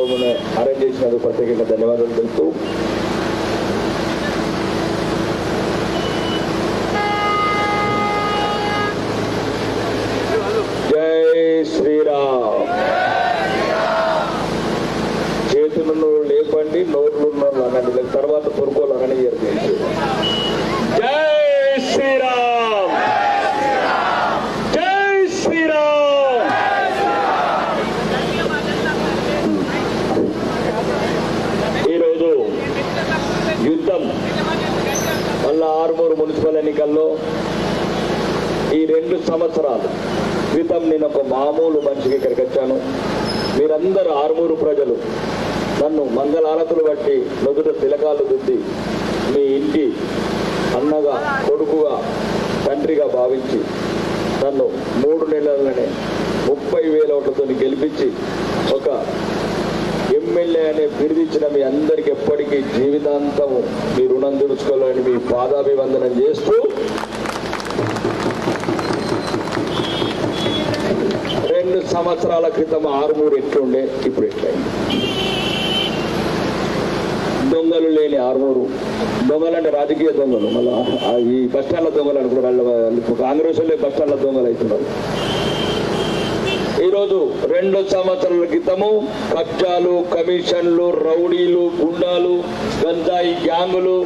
ప్రజాస్వామ్యం అరేంజ్ చేసినందుకు ప్రత్యేకంగా ధన్యవాదాలు తెలుపుతూ మీరందరూ ప్రజలు నన్ను మంగళారతులు బట్టి నుదుట తిలకాలు దుద్ది మీ ఇంటి అన్నగా కొడుకుగా తండ్రిగా భావించి నన్ను మూడు నెలలనే ముప్పై వేల ఓట్లతో గెలిపించి ఒక ఎమ్మెల్యే అనే బిరుదిచ్చిన మీ అందరికి ఎప్పటికీ జీవితాంతము మీ రుణం తీర్చుకోవాలని మీ పాదాభివందనం చేస్తూ రెండు సంవత్సరాల క్రితం ఆరుమూరు ఎట్లుండే? ఇప్పుడు ఎట్లయింది దొంగలు లేని ఆరుమూరు. దొంగలు అంటే రాజకీయ దొంగలు. మళ్ళీ ఈ బస్ స్టాండ్ల దొంగలు అనుకున్నారు వాళ్ళు కాంగ్రెస్ వాళ్ళే బస్ స్టాండ్ల దొంగలు అవుతున్నారు. ఈరోజు రెండు సంవత్సరాల క్రితము కబ్జాలు కమిషన్లు రౌడీలు గుండాలు గంజాయి గ్యాంగులు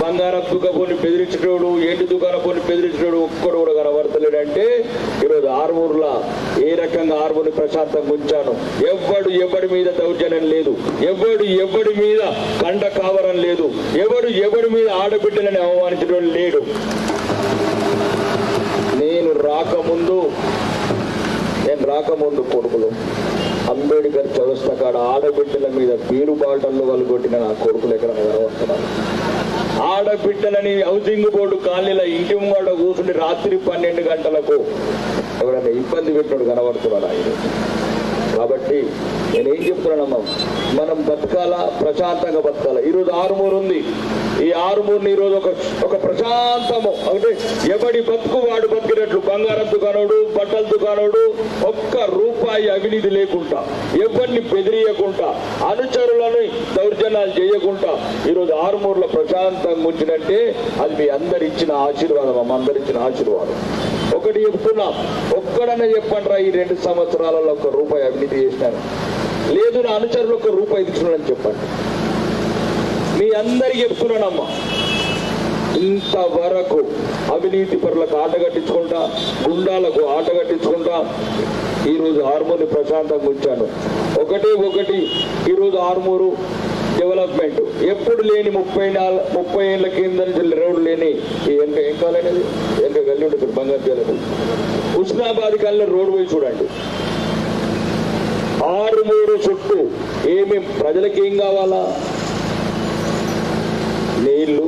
బంగారం దుకాణపోని బెదిరించడోడు ఎండు దుకాణపోని బెదిరించడోడు ఒక్కడు కూడా కనబడతలేడంటే ఈరోజు ఆర్మూర్లా ఏ రకంగా ఆర్మూర్ని ప్రశాంతంగా ఉంచాను ఎవ్వడు ఎవడి మీద దౌర్జన్యం లేదు. ఎవడు ఎవడి మీద కండ కావరం లేదు. ఎవడు ఎవడి మీద ఆడబిడ్డలని అవమానించడం లేడు. నేను రాకముందు నేను రాకముందు కొడుకులు అంబేడ్కర్ చౌరస్తా కాడ ఆడబిడ్డల మీద బీరు బాటల్లో వాళ్ళు కొట్టిన నా కొడుకులు ఎక్కడ కనబడుతున్నారు? ఆడబిడ్డలని హౌసింగ్ బోర్డు కాలనీల ఇంటి ముంగడ కూర్చుని రాత్రి పన్నెండు గంటలకు ఎవరైనా ఇబ్బంది పెట్టినోడు కనబడుతున్నాడు ఆయన? నేనేం చెప్తున్నానమ్మా? మనం బతకాల? ప్రశాంతంగా బతకాల? ఈరోజు ఆరుమూరు ఉంది. ఈ ఆరుమూరుని ఈరోజు ఒక ఒక ప్రశాంతము. అంటే ఎవడి బతుకు వాడు బతికినట్లు? బంగారం దుకాణోడు బట్టల దుకాణోడు ఒక్క రూపాయి అవినీతి లేకుండా ఎవరిని బెదిరియకుండా అనుచరులను దౌర్జన్యాలు చేయకుండా ఈరోజు ఆరుమూరులో ప్రశాంతంగా ఉంచినట్టే అది మీ అందరిచ్చిన ఆశీర్వాదం అమ్మ అందరు ఇచ్చిన ఆశీర్వాదం. ఒకటి చెప్తున్నా ఒక్కడనే చెప్పండి ఈ రెండు సంవత్సరాలలో ఒక రూపాయి అవినీతి చేసినాను లేదు నా అనుచరులు ఒక రూపాయి తీసుకున్నానని చెప్పండి. మీ అందరికి చెప్తున్నానమ్మా ఇంతవరకు అవినీతి పరులకు ఆటగట్టించుకుంటా గుండాలకు ఆట కట్టించుకుంటా ఈరోజు ఆర్మూర్ని ప్రశాంతంగా ఉంచాను. ఒకటి ఒకటి ఈరోజు ఆర్మూరు డెవలప్మెంట్. ఎప్పుడు లేని ముప్పై నాలుగు ముప్పై ఏళ్ళ కింద నుంచి రోడ్డు లేని ఈ ఏం కావాలనేది ఎంత గల్లి ఉంటుంది బంగారు చేయాలి హుస్నాబాద్ కాలంలో రోడ్డు పోయి చూడండి. ఆరు మూడు చుట్టూ ఏమి ప్రజలకి ఏం కావాలా? నీళ్ళు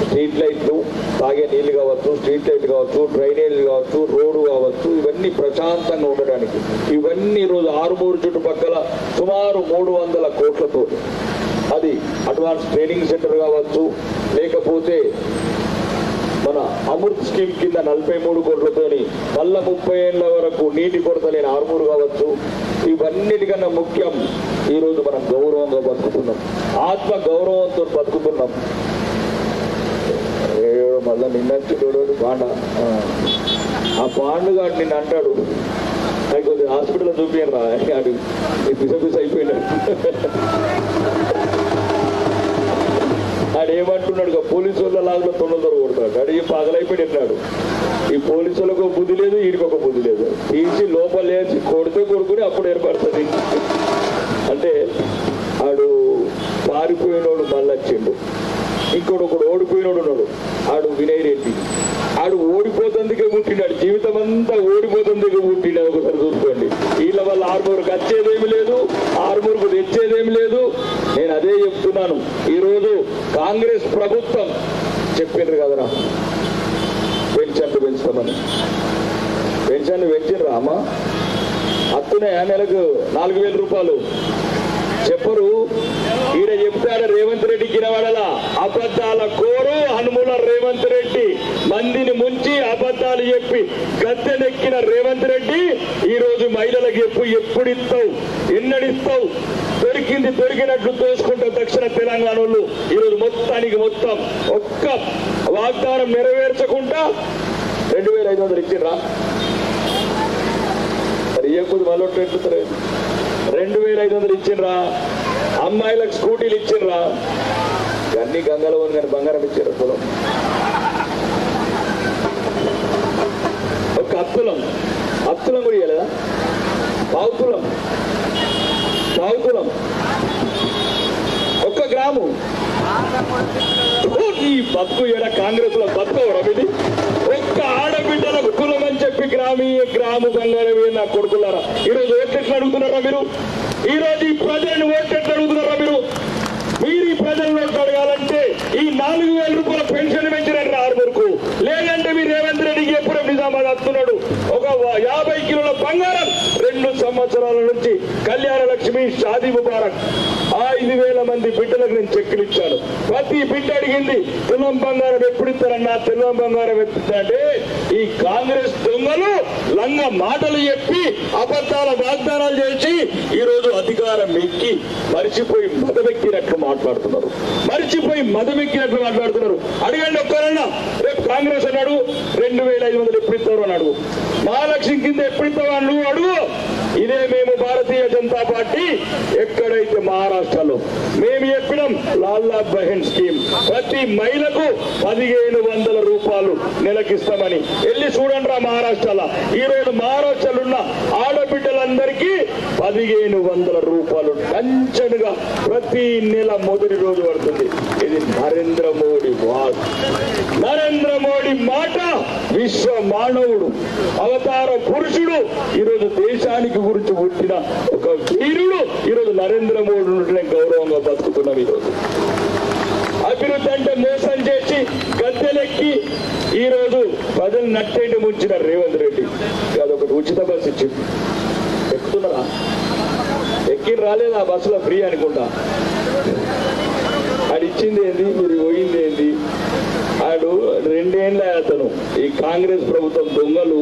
స్ట్రీట్ లైట్లు తాగే నీళ్ళు కావచ్చు స్ట్రీట్ లైట్ కావచ్చు డ్రైనేజ్ కావచ్చు రోడ్డు కావచ్చు ఇవన్నీ ప్రశాంతంగా ఉండడానికి ఇవన్నీ ఈరోజు ఆరుమూరు చుట్టుపక్కల సుమారు మూడు వందల కోట్లతో అది అడ్వాన్స్ ట్రైనింగ్ సెంటర్ కావచ్చు లేకపోతే అమృత్ స్కీమ్ కింద నలభై మూడు కోట్లతోని మళ్ళా ముప్పై ఏళ్ళ వరకు నీటి కొరత లేని ఆర్మూరు కావచ్చు. ఇవన్నిటికన్నా ముఖ్యం ఈరోజు మనం గౌరవంగా బతుకుతున్నాం. ఆత్మ గౌరవంతో బతుకుతున్నాం. ఏడో మళ్ళా నిన్న బాండ ఆ. ఆ పాండు గారు నిన్ను అంటాడు. అది కొద్దిగా హాస్పిటల్లో చూపించరా రా ఆడు పిస పిస అయిపోయినాడు ఏమంటున్నాడు పోలీసు వాళ్ళ లాగా తొండలు తొందర అడిగి ఆడు ఈ పగలైపోయినాడు ఈ పోలీసు వాళ్ళకు బుద్ధి లేదు వీడికి ఒక బుద్ధి లేదు. తీసి లోపల లేచి కొడితే కొడుకుని అప్పుడు ఏర్పడుతుంది. అంటే ఆడు పారిపోయినోడు మళ్ళీ వచ్చిండు ఇంకోటి ఒకడు ఓడిపోయినోడు ఉన్నాడు. ఆడు వినయ్ రెడ్డి. ఆడు ఓడిపోతుందికే పుట్టినాడు జీవితం అంతా ఓడిపోతుందికే పుట్టినాడు ఒకసారి చూసుకోండి. వీళ్ళ వల్ల ఆర్మూర్కి వచ్చేదేమి లేదు ఆర్మూర్కు తెచ్చేదేమి లేదు. నేను అదే చెప్తున్నాను. ఈరోజు కాంగ్రెస్ ప్రభుత్వం చెప్పిండ్రు కదరా. పెన్షన్లు పెంచుతామని పెన్షన్లు పెంచిండ్రు అమ్మ. అత్త నెలకు నాలుగు వేల రూపాయలు. చెప్పరు. ఈడ చెప్తాడు రేవంత్ రెడ్డి గినవాడల అబద్ధాల కోరు హనుమూల రేవంత్ రెడ్డి. మందిని ముంచి అబద్ధాలు చెప్పి గద్దెనెక్కిన రేవంత్ రెడ్డి ఈ రోజు మహిళలకు చెప్పు ఎప్పుడు ఇస్తావు? చెట్టు కింది దొరికినట్లు దోసుకుంటావు దక్షిణ తెలంగాణ వాళ్ళు ఈరోజు మొత్తానికి మొత్తం ఒక్క వాగ్దానం నెరవేర్చకుండా రెండు వేల ఐదు వందలు ఇచ్చిండ్రా. మరి కొద్ది వాళ్ళు ఎట్లుతారు రెండు వేల ఐదు వందలు ఇచ్చిండ్రా. అమ్మాయిలకు స్కూటీలు ఇచ్చిండ్రా. అన్ని గంగలో ఉంది కానీ బంగారం ఇచ్చారు పొలం. ఒక అత్తులం. అత్తులం కూడా ఇవ్వలేదా పావుతులం. సాగుకులం ఒక్క గ్రాము. ఈ బతుకు ఎడ కాంగ్రెస్లో బతుకోవడం ఇది? ఒక్క ఆడబిడ్డలకు కులం అని చెప్పి గ్రామీయ గ్రామ బంగారం నా కొడుకులారా ఈరోజు ఓట్లెట్లు అడుగుతున్నారా మీరు? ఈ రోజు ఈ ప్రజలను ఓట్లెట్లు అడుగుతున్నారా మీరు? మీరు ఈ ప్రజలను అడగాలంటే ఈ నాలుగు వేల రూపాయల పెన్షన్ పెంచినారు ఆరు వరకు లేదంటే మీరు రేవంత్ రెడ్డికి ఎప్పుడు నిజామాబాద్ వస్తున్నాడు? ఒక యాభై కిలోల బంగారం రెండు సంవత్సరాల నుంచి కళ్యాణ లక్ష్మి షాదీ ముబారక్. ఐదు వేల మంది బిడ్డలకు నేను చెక్కులు ఇచ్చాను. ప్రతి బిడ్డ అడిగింది తులం బంగారం ఎప్పుడు ఇస్తారన్నా? తులం బంగారం ఎత్తుందంటే ఈ కాంగ్రెస్ దొంగలు లంగ మాటలు చెప్పి అబద్ధాల వాగ్దానాలు చేసి ఈ రోజు అధికారం ఎక్కి మరిచిపోయి మదమెక్కినట్లు మాట్లాడుతున్నారు. మరిచిపోయి మదమెక్కినట్లు మాట్లాడుతున్నారు. అడగండి ఒక్కరన్నా రేపు కాంగ్రెస్ అన్నాడు రెండు వేల ఐదు వందలు ఎప్పుడు ఇస్తారు అని అడుగు. మహాలక్ష్మి కింద ఎప్పుడు ఇస్తావు నువ్వు అడుగు. ఇదే మేము భారతీయ జనతా పార్టీ ఎక్కడైతే మహారాష్ట్రలో మేము చెప్పినాం లాల్లా బహెన్ స్కీమ్ ప్రతి మహిళకు పదిహేను వందల రూపాయలు నెలకిస్తామని. వెళ్ళి చూడండి రా మహారాష్ట్రలో. ఈ మహారాష్ట్రలో ఉన్న ఆడబిడ్డలందరికీ పదిహేను వందల రూపాయలు టంచనుగా ప్రతి నెల మొదటి రోజు పడుతుంది. ఇది నరేంద్ర మోడీ వాక్ నరేంద్ర మోడీ మాట విశ్వ మానవుడు అవతార పురుషుడు ఈరోజు దేశానికి గురించి పుట్టిన ఒక వీరుడు ఈరోజు నరేంద్ర మోడీ ఉంటే గౌరవంగా బతుకుతున్నాం ఈరోజు. అభివృద్ధి అంటే మోసం చేసి గద్దెలెక్కి ఈ రోజు ప్రజలు నట్టేటి ముంచిన రేవంత్ రెడ్డి. అదొకటి ఉచిత బస్సు ఇచ్చింది. ఎక్కుతున్నారా ఎక్కి ఆ బస్సులో ఫ్రీ అనుకుంటా. ఆడు ఇచ్చింది ఏంది? మీరు పోయింది ఏంది? ఆడు రెండేళ్ళ అతను. ఈ కాంగ్రెస్ ప్రభుత్వం దొంగలు.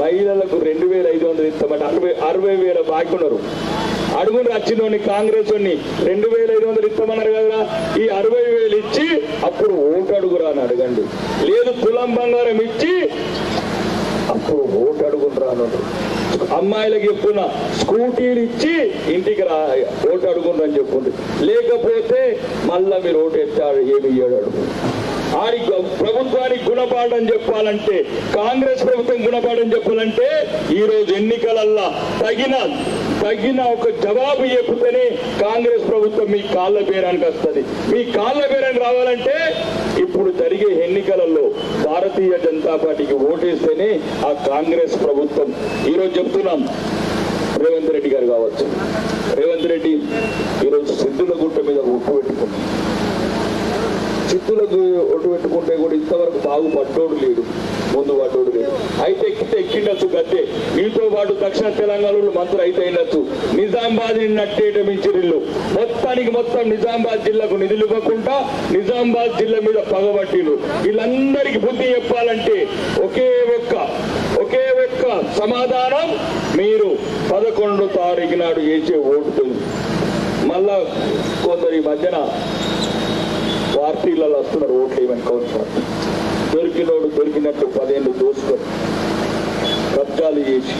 మహిళలకు రెండు వేల ఐదు వందలు ఇస్తామంటే అరవై అరవై వేల బాకున్నారు అడుగుని వచ్చినోని కాంగ్రెస్ రెండు వేల ఐదు వందలు ఇస్తామన్నారు కదా ఈ అరవై వేలు ఇచ్చి అప్పుడు ఓటు అడుగురా అని అడగండి. లేదు తులం బంగారం ఇచ్చి అప్పుడు ఓటు అడుగునరా అన్నాడు అమ్మాయిలకు చెప్పుకున్న స్కూటీలు ఇచ్చి ఇంటికి రా ఓటు అడుగుండని అని లేకపోతే మళ్ళా మీరు ఓటు ఎత్తాడు ఏమి ఇయ్యాడు అడుగు. ఆడి ప్రభుత్వానికి గుణపాఠం చెప్పాలంటే కాంగ్రెస్ ప్రభుత్వం గుణపాఠం చెప్పాలంటే ఈ రోజు ఎన్నికలల్లా తగిన తగిన ఒక జవాబు చెప్తేనే కాంగ్రెస్ ప్రభుత్వం మీ కాళ్ళ పేరానికి వస్తుంది. మీ కాళ్ళ పేరానికి రావాలంటే ఇప్పుడు జరిగే ఎన్నికలలో భారతీయ జనతా పార్టీకి ఓటేస్తేనే ఆ కాంగ్రెస్ ప్రభుత్వం. ఈరోజు చెప్తున్నాం రేవంత్ రెడ్డి గారు కావచ్చు. రేవంత్ రెడ్డి ఈరోజు సిద్ధుల గుట్ట మీద ఒట్టు పెట్టుకున్నాం సిక్కులకు ఒట్టు పెట్టుకుంటే కూడా ఇంతవరకు బాగు పడ్డోడు లేడు ముందు పడ్డోడు లేడు. అయితే ఎక్కితే ఎక్కిండొచ్చు గద్దె. మీతో పాటు దక్షిణ తెలంగాణలో మంత్రులు అయితే అయినచ్చు నిజామాబాద్ నట్టేట మించిరిల్లు. మొత్తానికి మొత్తం నిజామాబాద్ జిల్లాకు నిధులు ఇవ్వకుండా నిజామాబాద్ జిల్లా మీద పగబట్టిలు వీళ్ళందరికీ బుద్ధి చెప్పాలంటే ఒకే ఒక్క ఒకే ఒక్క సమాధానం మీరు పదకొండు తారీఖు నాడు వేసే ఓటుతుంది మళ్ళా కొందరు ఈ మధ్యన పార్టీలలో వస్తున్నారు ఓట్లు ఏమని కౌన్సిలర్ దొరికినోడు దొరికినట్టు పదేళ్ళు దోసుకొని కబ్జాలు చేసి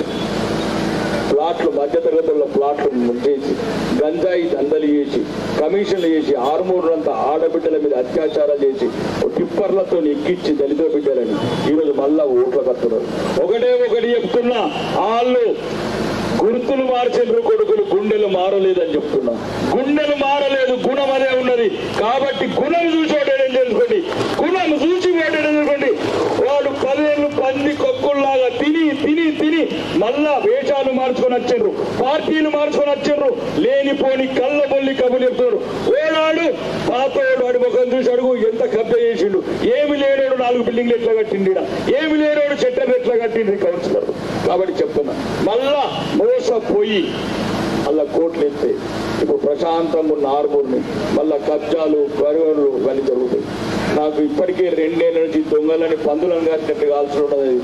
ప్లాట్లు మధ్యతరగతుల్లో ప్లాట్లు ముందేసి గంజాయి దందలు చేసి కమిషన్లు చేసి ఆరుమూరులంతా ఆడబిడ్డల మీద అత్యాచారాలు చేసి టిప్పర్లతో ఎక్కించి దళిత బిడ్డలని ఈరోజు మళ్ళా ఓట్లు కడుతున్నారు. ఒకటే ఒకటి చెప్తున్నా వాళ్ళు గుర్తులు మార్చిండ్రు కొడుకులు గుండెలు మారలేదని చెప్తున్నా. గుండెలు మారలేదు గుణం అదే ఉన్నది. కాబట్టి గుణం చూసి తెలుసుకోండి? గుణం చూసి ఓటేయడం తెలుసుకోండి? వాడు పదేళ్ళు పంది కొక్కుల్లాగా తిని తిని తిని మళ్ళా వేషాలు మార్చుకొని వచ్చిండ్రు పార్టీలు మార్చుకొని వచ్చిండ్రు లేనిపోని కళ్ళ బొల్లి కబులు చెప్తున్నారు. ఓనాడు పాతోడు వాడి ముఖం చూసి అడుగు ఎంత కబ్జా చేసిండు? ఏమి లేనోడు నాలుగు బిల్డింగ్లు ఎట్లా కట్టిండి ఏమి లేనోడు చెట్టర్లు ఎట్లా కట్టింది కౌన్సిలర్? కాబట్టి చెప్తున్నా. మళ్ళా మోసపోయి పోయి అలా కోట్లు ఎత్తే ఇప్పుడు ప్రశాంతంగా ఉన్న ఆర్మూర్ని మళ్ళా కబ్జాలు గరువులు ఇవన్నీ జరుగుతాయి. నాకు ఇప్పటికే రెండేళ్ళ నుంచి దొంగలని పందులను కాసినట్టు కాల్సి ఉన్నది.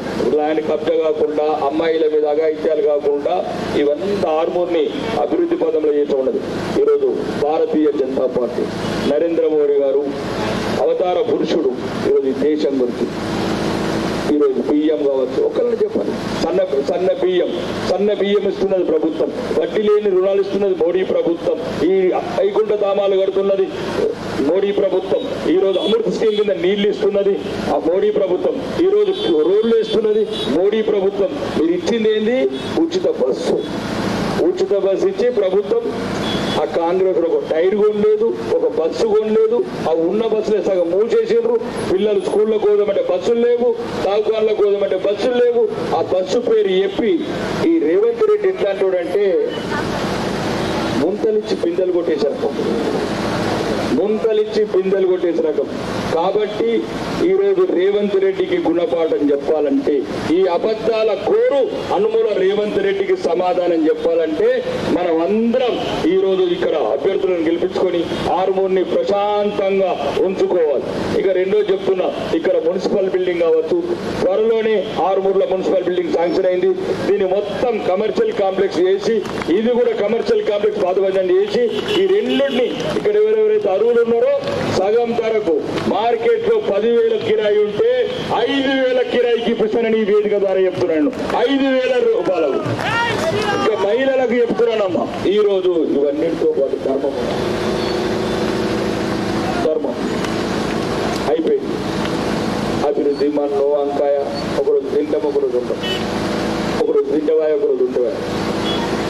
ఆయన కబ్జా కాకుండా అమ్మాయిల మీద అఘాయిత్యాలు కాకుండా ఇవంతా ఆర్మూర్ని అభివృద్ధి పదంలో చేసి ఉన్నది. ఈరోజు భారతీయ జనతా పార్టీ నరేంద్ర మోడీ గారు అవతార పురుషుడు ఈరోజు దేశం గురించి. బియ్యం కావచ్చు. ఒకళ్ళని చెప్పండి. సన్న సన్న బియ్యం. సన్న బియ్యం ఇస్తున్నది ప్రభుత్వం. వడ్డీ లేని రుణాలు ఇస్తున్నది మోడీ ప్రభుత్వం. ఈ వైకుంఠ ధామాలు కడుతున్నది మోడీ ప్రభుత్వం. ఈ రోజు అమృత్ స్కీమ్ కింద నీళ్ళు ఇస్తున్నది ఆ మోడీ ప్రభుత్వం. ఈ రోజు రోడ్లు ఇస్తున్నది మోడీ ప్రభుత్వం. మీరు ఇచ్చింది ఏంది? ఉచిత బస్సు. ఉచిత బస్సు ఇచ్చి ప్రభుత్వం ఆ కాంగ్రెస్ ఒక టైర్ కొనలేదు ఒక బస్సు కొనలేదు. ఆ ఉన్న బస్సులే సగం మూసేసారు పిల్లలు స్కూల్లో కోదమంటే బస్సులు లేవు తాగుకాళ్ళలో కోదమంటే బస్సులు లేవు. ఆ బస్సు పేరు చెప్పి ఈ రేవంత్ రెడ్డి ఎట్లాంటి అంటే ముంతలిచ్చి పిందెలు కొట్టేశారు. గుంతలిచ్చి పిందెలు కొట్టేసిన రకం. కాబట్టి ఈ రోజు రేవంత్ రెడ్డికి గుణపాఠం చెప్పాలంటే ఈ అబద్ధాల కోరు అనుమూల రేవంత్ రెడ్డికి సమాధానం చెప్పాలంటే మనం అందరం ఈ రోజు ఇక్కడ అభ్యర్థులను గెలిపించుకొని ఆరుమూరిని ప్రశాంతంగా ఉంచుకోవాలి. ఇక రెండో చెప్తున్నా ఇక్కడ మున్సిపల్ బిల్డింగ్ కావచ్చు త్వరలోనే ఆరుమూరులో మున్సిపల్ బిల్డింగ్ శాంక్షన్ అయింది. దీన్ని మొత్తం కమర్షియల్ కాంప్లెక్స్ చేసి ఇది కూడా కమర్షియల్ కాంప్లెక్స్ పాతభజన చేసి ఈ రెండు ఎవరెవరైతే ఉన్నారో సగం ధరకు మార్కెట్లో పదివేల కిరాయి ఉంటే ఐదు వేల కిరాయికి ఇప్పిస్తానని ఈ వేదిక ద్వారా చెప్తున్నాను. ఐదు వేల రూపాయలకు. ఇంకా మహిళలకు చెప్తున్నానమ్మా. ఈ రోజు ఇవన్నిటితో పాటు ధర్మం. ధర్మం. అయిపోయింది. అభివృద్ధి మన్ను వంకాయ ఒకరోజు తింటాం ఒకరోజు ఉంటాం ఒకరోజు తింటవాయ ఒకరోజు ఉంటవా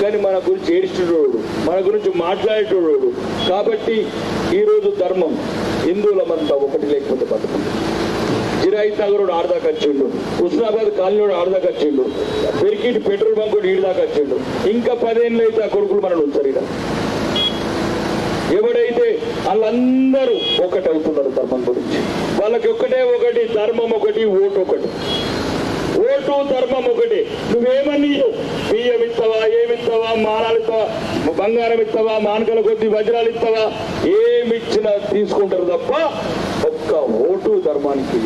కానీ మన గురించి ఏడిచేటోడు మన గురించి మాట్లాడేటోడు. కాబట్టి ఈరోజు ధర్మం హిందువులమంతా ఒకటి లేకపోతే బతుకుంటుంది జిరాయి నగరుడు ఆడదాకా వచ్చిండు. హుస్నాబాద్ కాలనీడు ఆడదాకా వచ్చిండు. పెరికిటి పెట్రోల్ బంక్ ఈడదాకా వచ్చిండు. ఇంకా పదేళ్ళు అయితే ఆ కొడుకులు మనల్ని ఉంచారు ఇక్కడ ఎవడైతే వాళ్ళందరూ ఒకటి అవుతున్నారు ధర్మం గురించి. వాళ్ళకి ఒకటే ఒకటి ధర్మం ఒకటి ఓటు ఒకటి. ఓటు ధర్మం ఒకటి. నువ్వేమని బియ్యం ఇస్తావా ఏమిస్తావా మానాలు ఇస్తావా బంగారం ఇస్తావా మానకల కొద్ది వజ్రాలు ఇస్తావా ఏమిచ్చినా తీసుకుంటారు తప్ప ఒక్క ఓటు ధర్మానికి.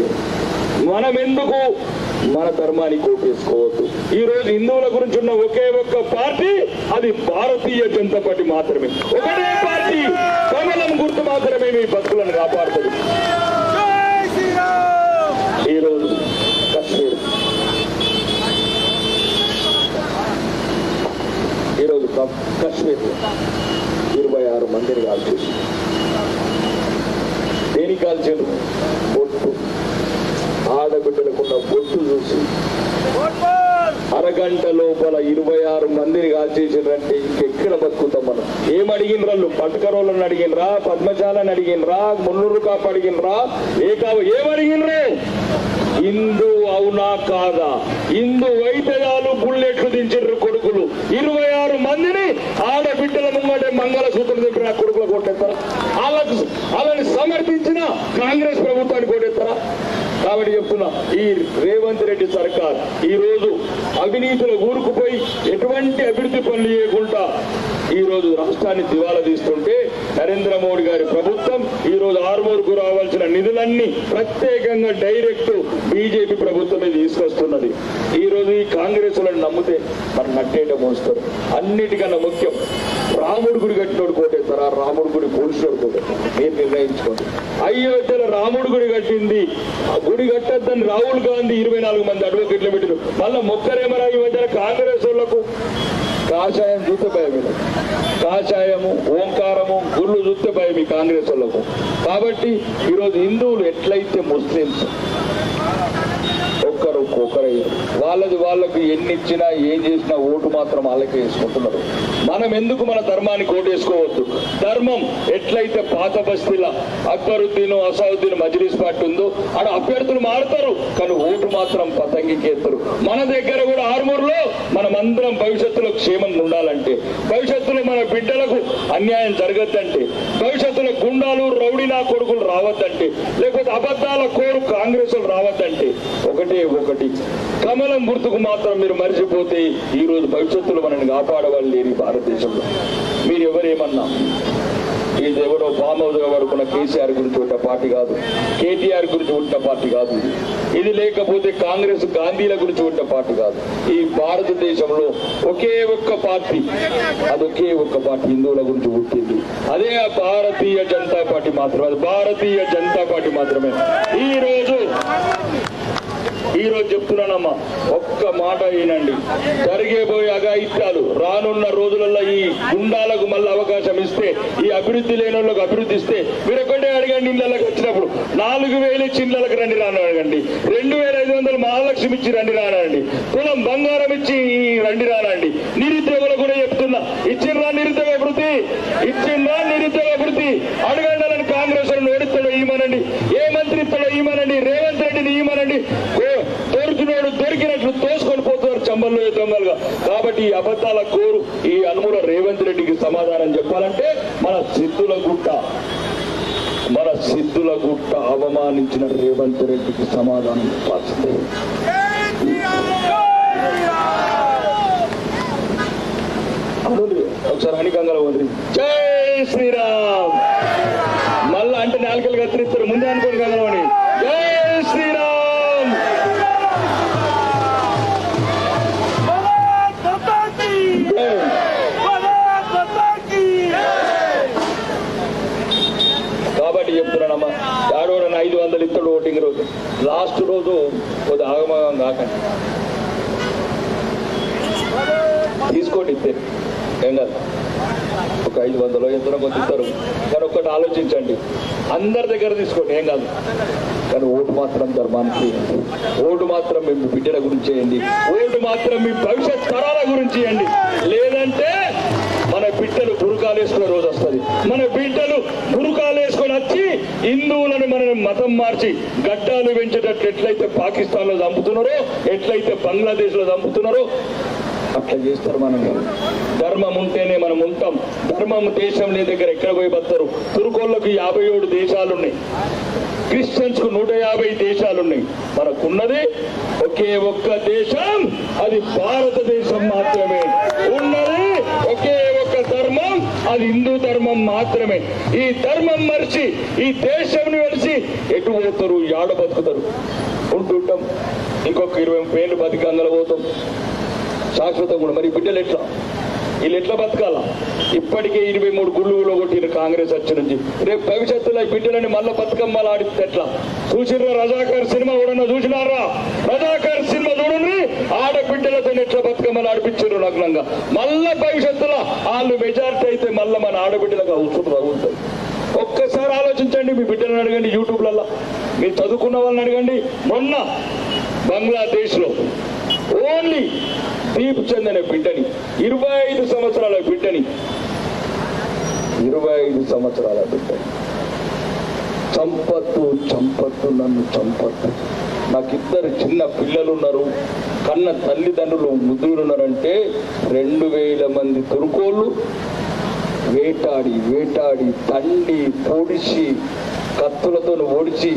మనం ఎందుకు మన ధర్మానికి ఓటు వేసుకోవద్దు ఈ రోజు హిందువుల గురించి ఉన్న ఒకే ఒక్క పార్టీ అది భారతీయ జనతా పార్టీ మాత్రమే. ఒకటే పార్టీ కమలం గుర్తు మాత్రమే మీ బతుకులను కాపాడుతుంది. ఈ రోజు కశ్మీర్ కశ్మీర్ ఇరవై ఆరు మందిని కాల్చేసి దేని కాల్చారు బొట్టు. ఆడబిడ్డలకున్న బొట్టు చూసి. అరగంట లోపల ఇరవై ఆరు మందిని కాల్చేసిండ్రంటే ఇంకెక్కడ బతుకుతాం మనం? ఏం అడిగినరాళ్ళు పట్టుకరోళ్ళని అడిగినరా? పద్మశాలని అడిగినరా? మున్నూరు కాపు అడిగినరా? ఏ కావు? ఏం అడిగినరు? హిందూ అవునా కాదా? ఇందు వైద్యాలు బుల్లెట్లు దించారు కొడుకులు. ఇరవై ఆరు మందిని ఆడబిడ్డల ముంగటే మంగళసూత్రం దింపిన కొడుకులు కొట్టేస్తారా వాళ్ళకు వాళ్ళని సమర్థించిన కాంగ్రెస్ ప్రభుత్వాన్ని కొట్టేస్తారా కాబట్టి చెప్తున్నా ఈ రేవంత్ రెడ్డి సర్కార్ ఈ రోజు అవినీతిలో ఊరుకుపోయి ఎటువంటి అభివృద్ధి పనులు చేయకుండా ఈ రోజు రాష్ట్రాన్ని దివాలా తీస్తుంటే నరేంద్ర మోడీ గారి ప్రభుత్వం ఈరోజు ఆర్మూర్కు రావాల్సిన నిధులన్నీ ప్రత్యేకంగా డైరెక్ట్ బీజేపీ ప్రభుత్వమే తీసుకొస్తున్నది. ఈ రోజు ఈ కాంగ్రెస్ వాళ్ళని నమ్మితే మరి నట్టేట మోస్తారు. అన్నిటికన్నా ముఖ్యం రాముడి గుడి కట్టినోడు కోటేస్తారా రాముడి గుడి పోలీసుడు కోటేస్తారా మీరు నిర్ణయించుకోండి. అయోధ్యలో రాముడి గుడి కట్టింది. ఆ గుడి కట్టద్దని రాహుల్ గాంధీ ఇరవై నాలుగు మంది అడ్వకేట్లు పెట్టారు మళ్ళీ మొక్కరేమరా ఈ మధ్యన కాంగ్రెస్ వాళ్ళకు? కాషాయం చూస్తే భయం కాషాయము ఓంకారము గుళ్ళు చూస్తే భయం ఈ కాంగ్రెస్ వాళ్ళకు. కాబట్టి ఈరోజు హిందువులు ఎట్లయితే ముస్లిమ్స్ ఒక్కరు ఒక్కరయ్యారు వాళ్ళది వాళ్ళకు ఎన్ని ఇచ్చినా ఏం చేసినా ఓటు మాత్రం వాళ్ళకే వేసుకుంటున్నారు. మనం ఎందుకు మన ధర్మానికి ఓటు వేసుకోవద్దు ధర్మం ఎట్లయితే పాత బస్తీల అక్బరుద్దీన్ అసౌద్దీన్ మజ్లిస్ పార్టీ ఉందో ఆడ అభ్యర్థులు మారుతారు కానీ ఓటు మాత్రం పతంగికేస్తారు మన దగ్గర కూడా ఆర్మూర్లో మనం అందరం భవిష్యత్తులో క్షేమంగా ఉండాలంటే భవిష్యత్తులో మన బిడ్డలకు అన్యాయం జరగద్దంటే భవిష్యత్తు గుండాలు రౌడీలా కొడుకులు రావద్దంటే లేకపోతే అబద్ధాల కోరు కాంగ్రెస్ రావద్దంటే ఒకటే ఒకటి. కమలం గుర్తుకు మాత్రం మీరు మరిచిపోతే ఈ రోజు భవిష్యత్తులో మనల్ని కాపాడవాళ్ళు లేని భారతదేశంలో. మీరు ఎవరేమన్నా ఇది ఎవరో ఫామ్ హౌస్గా పడుకున్న కేసీఆర్ గురించి ఉన్న పార్టీ కాదు. కేటీఆర్ గురించి ఉన్న పార్టీ కాదు. ఇది. లేకపోతే కాంగ్రెస్ గాంధీల గురించి ఉన్న పార్టీ కాదు. ఈ భారతదేశంలో ఒకే ఒక్క పార్టీ అది ఒకే ఒక్క పార్టీ హిందువుల గురించి పుట్టింది. అదే భారతీయ జనతా పార్టీ మాత్రమే అది భారతీయ జనతా పార్టీ మాత్రమే. ఈ రోజు ఈ రోజు చెప్తున్నానమ్మా ఒక్క మాట వినండి. జరిగేబోయే అఘాయిత్యాలు రానున్న రోజులలో ఈ గుండాలకు మళ్ళీ అవకాశం ఇస్తే ఈ అభివృద్ధి లేని వాళ్ళకు అభివృద్ధి ఇస్తే మీరు ఒకటే అడగండి ఇళ్ళకి వచ్చినప్పుడు. నాలుగు వేలు ఇచ్చి ఇళ్ళకి రండి రాను అడగండి. రెండు వేల ఐదు వందలు మహాలక్ష్మి ఇచ్చి రండి రానండి కులం బంగారం ఇచ్చి రండి రానండి నిరుద్యోగులు కూడా చెప్తున్నా ఇచ్చిండ్రా నిరుద్యోగ అభివృద్ధి ఇచ్చిండ్రా నిరుద్యోగ అభివృద్ధి. అడగండి కాంగ్రెస్ ఓడిస్తాడో ఈమనండి ఏ మంత్రి ఇస్తాడో చంబల్లో కాబట్టి ఈ అబద్ధాల కోరు ఈ అనుమూల రేవంత్ రెడ్డికి సమాధానం చెప్పాలంటే మన సిద్ధుల గుట్ట మన సిద్ధుల గుట్ట అవమానించిన రేవంత్ రెడ్డికి సమాధానం చెప్పాల్సిందే. ఒకసారి హనికంగా వదిలి జై శ్రీరామ్! మళ్ళా అంటే నాలుకలు కత్తిరిస్తారు ముందే అనుకోని గంగలోని ఐదు ఓటింగ్ రోజు. లాస్ట్ రోజు కొద్ది ఆగమగం కాకండి తీసుకోండి ఇస్తే ఏం కాదు. ఒక ఐదు వందలు ఎంతనో కొంత ఇస్తారు. కానీ ఒక్కటి ఆలోచించండి. అందరి దగ్గర తీసుకోండి. ఏం కాదు. కానీ ఓటు మాత్రం ధర్మానికి ఓటు మాత్రం మీ బిడ్డల గురించి చేయండి. ఓటు మాత్రం మీ భవిష్యత్ తరాల గురించి చేయండి. లేదంటే గురుకాలు వేసుకునే రోజు వస్తుంది. మన బిడ్డలు గురుకాలు వేసుకొని వచ్చి హిందువులను మన మతం మార్చి గడ్డాలు పెంచేటట్లు ఎట్లయితే పాకిస్తాన్లో చంపుతున్నారో ఎట్లయితే బంగ్లాదేశ్లో చంపుతున్నారో అట్లా చేస్తారు మనం ధర్మం ఉంటేనే మనం ఉంటాం. ధర్మం దేశం లేని దగ్గర ఎక్కడ పోయి బతారు తురుకోళ్ళకు యాభై ఏడు దేశాలున్నాయి. క్రిస్టియన్స్కు నూట యాభై దేశాలున్నాయి. మనకున్నది ఒకే ఒక్క దేశం అది భారతదేశం మాత్రమే. ఉన్నది అది హిందూ ధర్మం మాత్రమే. ఈ ధర్మం మరిచి ఈ దేశం మరిచి ఎటు పోతారు? యాడ బతుకుతారు? ఉంటుంటాం. ఇంకొక ఇరవై ముప్పై ఏళ్ళు బతికి అందరూ పోతాం. శాశ్వతం కూడా. మరి బిడ్డలు ఎట్లా? వీళ్ళు ఎట్లా బతకాల? ఇప్పటికే ఇరవై మూడు గుళ్ళు కొట్టిన కాంగ్రెస్ వచ్చి నుంచి రేపు భవిష్యత్తులో ఈ బిడ్డలని మళ్ళీ బతుకమ్మలు ఆడితే ఎట్లా? చూసిర్రా రజాకర్ సినిమా కూడా చూసినారా? రజాకర్ సినిమా చూడండి ఆడబిడ్డలతో ఎట్లా బతుకమ్మలు ఆడిపించారు నగ్నంగా మళ్ళా భవిష్యత్తులో వాళ్ళు మెజారిటీ అయితే మళ్ళీ మన ఆడబిడ్డలకు అవసరం తగులుతుంది ఒక్కసారి ఆలోచించండి మీ బిడ్డలను అడగండి యూట్యూబ్లలో మీరు చదువుకున్న వాళ్ళని అడగండి. మొన్న బంగ్లాదేశ్లో ఓన్లీ దీప్ చెందిన బిడ్డని ఇరవై ఐదు సంవత్సరాల బిడ్డని. ఇరవై ఐదు సంవత్సరాల బిడ్డని. చంపద్దు చంపద్దు నన్ను చంపద్దు. నాకు ఇద్దరు చిన్న పిల్లలు ఉన్నారు కన్న తల్లిదండ్రులు ముద్దులు ఉన్నారంటే రెండు వేల మంది తురుకోళ్ళు వేటాడి వేటాడి తండి పొడిచి కత్తులతో ఓడిచి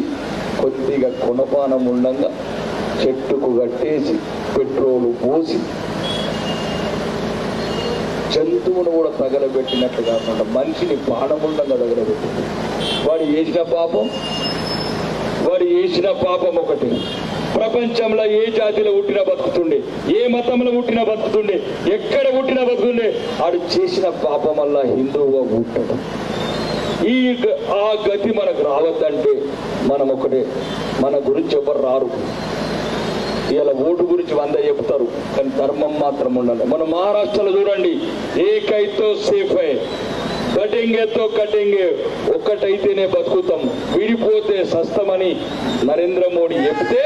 కొద్దిగా కొనపానం ఉండంగా చెట్టుకు కట్టేసి పెట్రోలు పోసి జంతువును కూడా తగలబెట్టినట్టు కాకుండా మనిషిని బాణముండంగా తగలబెట్టింది. వాడు చేసిన పాపం వాడు చేసిన పాపం ఒకటి. ప్రపంచంలో ఏ జాతిలో పుట్టినా బతుకుతుండే ఏ మతంలో పుట్టినా బతుకుతుండే ఎక్కడ పుట్టినా బతుకుండే వాడు చేసిన పాపం వల్ల హిందువుగా పుట్టడం. ఈ గ- ఆ గతి మనకు రావద్దంటే మనం ఒకటే మన గురించి ఎవరు రారు. ఇవాళ ఓటు గురించి వంద చెప్తారు కానీ ధర్మం మాత్రం ఉండాలి మన మహారాష్ట్రలో చూడండి ఏకైతో సేఫ్ కటింగేతో కటింగే ఒక్కటైతేనే బతుకుతాం. విడిపోతే సస్తమని నరేంద్ర మోడీ చెప్తే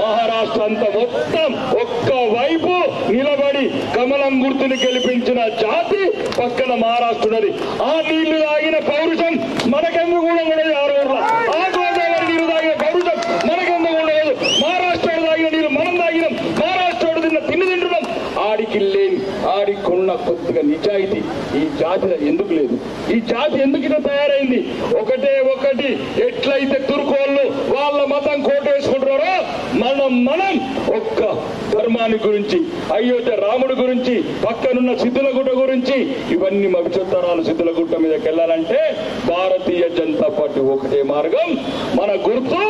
మహారాష్ట్ర అంతా మొత్తం ఒక్క వైపు నిలబడి కమలం గుర్తుని గెలిపించిన జాతి పక్కన మహారాష్ట్ర ఉన్నది ఆ నీళ్ళు తాగిన పౌరుషం మనకెందుకు కూడా ఉండదు ఆ రోజుల్లో ఆ గోదావరి నీరు తాగిన పౌరుషం మనకెందుకు ఉండదు మహారాష్ట్ర తాగిన నీరు మనం తాగినాం మహారాష్ట్ర తిన్న తిండి తింటున్నాం ఆడికి లేని ఆడికున్న కొద్దిగా నిజాయితీ ఈ జాతిలో ఎందుకు లేదు? ఈ జాతి ఎందుకు ఇలా తయారైంది? ఒకటే ఒకటి. ఎట్లయితే తుర్కోళ్ళు వాళ్ళ మతం కోటేసుకుంటున్నారో మనం మనం ఒక్క ధర్మాన్ని గురించి అయోధ్య రాముడి గురించి పక్కనున్న సిద్ధులగుట్ట గురించి ఇవన్నీ భవిష్యత్ తరాలు సిద్ధులగుట్ట మీదకి వెళ్ళాలంటే భారతీయ జనతా పార్టీ ఒకటే మార్గం. మన గుర్తు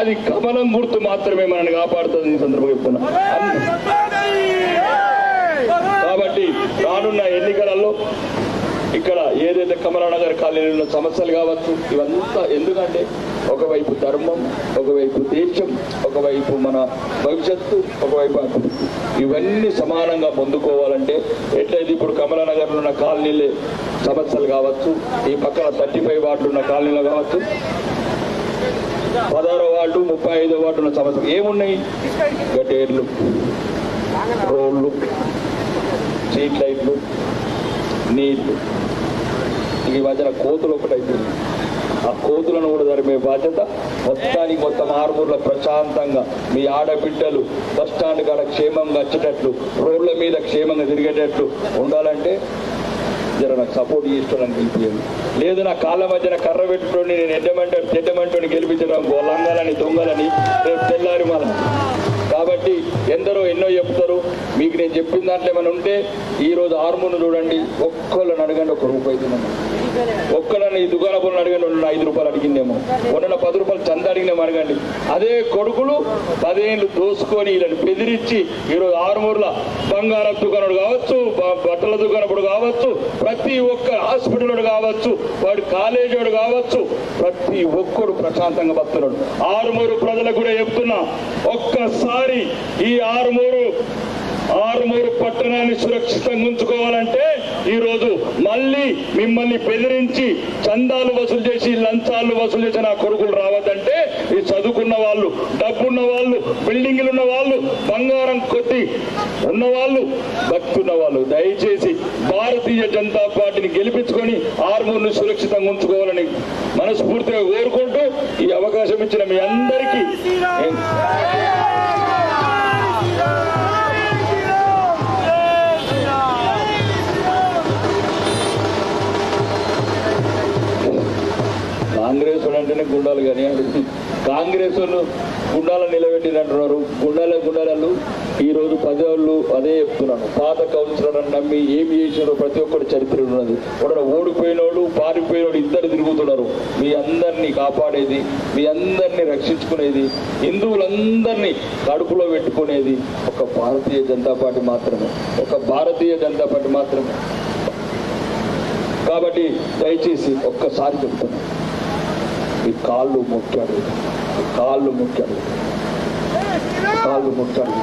అది కమలం గుర్తు మాత్రమే మనల్ని కాపాడుతుంది ఈ సందర్భంగా చెప్తున్నా. కాబట్టి రానున్న ఎన్నికలలో ఇక్కడ ఏదైతే కమలానగర్ కాలనీలో ఉన్న సమస్యలు కావచ్చు ఇవంతా ఎందుకంటే ఒకవైపు ధర్మం ఒకవైపు దేశం ఒకవైపు మన భవిష్యత్తు ఒకవైపు అభివృద్ధి. ఇవన్నీ సమానంగా పొందుకోవాలంటే ఎట్లయితే ఇప్పుడు కమలానగర్లో ఉన్న కాలనీలే సమస్యలు కావచ్చు ఈ పక్కన థర్టీ ఫైవ్ వార్డులు ఉన్న కాలనీలు కావచ్చు పదహారో వార్డు ముప్పై ఐదో వార్డు ఉన్న సమస్యలు ఏమున్నాయి? గటేర్లు రోడ్లు స్ట్రీట్ లైట్లు నీళ్ళు ఈ మధ్యన కోతులు ఒకటి అయిపోయింది. ఆ కోతులను కూడా జరిపే బాధ్యత మొత్తానికి మొత్తం ఆరుమూరులో ప్రశాంతంగా మీ ఆడబిడ్డలు బస్ స్టాండ్ కాడ క్షేమంగా వచ్చేటట్లు రోడ్ల మీద క్షేమంగా తిరిగేటట్లు ఉండాలంటే జర నాకు సపోర్ట్ చేస్తానని గెలిపించండి లేదు నా కాళ్ళ మధ్యన కర్ర పెట్టుకోండి నేను ఎడ్డమంటాడు చెడ్డమంటోని గెలిపించడం గొల్లంగాలని దొంగలని రేపు తెల్లారి మన కాబట్టి ఎందరో ఎన్నో చెప్తారు. మీకు నేను చెప్పిన దాంట్లో ఏమైనా ఉంటే ఈరోజు హార్మోన్ చూడండి. ఒక్కళ్ళని అడగండి ఒక రూపాయి తిన్నాను ఒక్కళ్ళని ఈ దుకాణ అడగండి ఉన్న ఐదు రూపాయలు అడిగిందేమో. ఉన్న పది రూపాయలు చంద అడిగినేమో అడగండి. అదే కొడుకులు పదేళ్ళు దోసుకొని వీళ్ళని బెదిరించి ఈరోజు ఆరుమూరుల బంగారం దుకాణుడు కావచ్చు బట్టల దుకాణప్పుడు కావచ్చు ప్రతి ఒక్క హాస్పిటల్ కావచ్చు వాడు కాలేజీ కావచ్చు ప్రతి ఒక్కడు ప్రశాంతంగా బతున్నాడు ఆరుమూరు ప్రజలకు కూడా చెప్తున్నా ఒక్కసారి ఈ ఆరుమూరు ఆరుమూరు పట్టణాన్ని సురక్షితంగా ఉంచుకోవాలంటే ఈరోజు మళ్ళీ మిమ్మల్ని బెదిరించి చందాలు వసూలు చేసి లంచాలు వసూలు చేసి నా కొడుకులు రావద్దంటే ఈ చదువుకున్న వాళ్ళు డబ్బున్న వాళ్ళు బిల్డింగ్లు ఉన్న వాళ్ళు బంగారం కొద్ది ఉన్నవాళ్ళు భక్తున్న వాళ్ళు దయచేసి భారతీయ జనతా పార్టీని గెలిపించుకొని ఆర్మూర్ని సురక్షితంగా ఉంచుకోవాలని మనస్ఫూర్తిగా కోరుకుంటూ ఈ అవకాశం ఇచ్చిన మీ అందరికీ కాంగ్రెస్ అంటేనే గుండాలు కానీ కాంగ్రెస్ వాళ్ళు గుండాలను నిలబెట్టినంటున్నారు గుండాల గుండాలు ఈరోజు ప్రజలు అదే చెప్తున్నాను. పాత కౌన్సిలర్ నమ్మి ఏమి చేసినారో ప్రతి ఒక్కరు చరిత్ర ఉన్నది. ఒకడు ఓడిపోయినోడు పారిపోయినోడు ఇద్దరు తిరుగుతున్నారు. మీ అందరినీ కాపాడేది మీ అందరినీ రక్షించుకునేది హిందువులందరినీ కడుపులో పెట్టుకునేది ఒక భారతీయ జనతా పార్టీ మాత్రమే. ఒక భారతీయ జనతా పార్టీ మాత్రమే. కాబట్టి దయచేసి ఒక్కసారి చెప్తున్నాను ఈ కాళ్ళు ముట్టాడు కాళ్ళు ముట్టాడు కాళ్ళు ముట్టాడు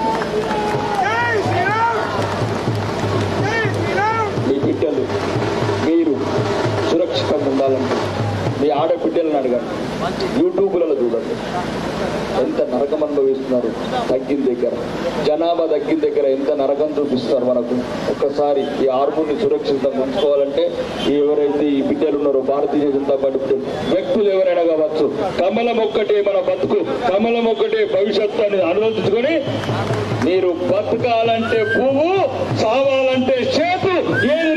మీ బిడ్డలు మీరు సురక్షితంగా ఉండాలంటే మీ ఆడబిడ్డలను అడగండి. యూట్యూబ్లలో చూడండి. ఎంత నరకం అనుభవిస్తున్నారు? తగ్గిన దగ్గర. జనాభా తగ్గిన దగ్గర ఎంత నరకం చూపిస్తారు మనకు? ఒక్కసారి ఈ ఆర్మూర్ని సురక్షితంగా ఉంచుకోవాలంటే ఎవరైతే ఈ బిడ్డలు ఉన్నారో భారతీయ జనతా పార్టీ వ్యక్తులు ఎవరైనా కావచ్చు కమలం ఒక్కటే మన బతుకు. కమలం ఒక్కటే భవిష్యత్తు అని అనువదించుకొని మీరు బతకాలంటే పువ్వు సావాలంటే చేతు. ఏది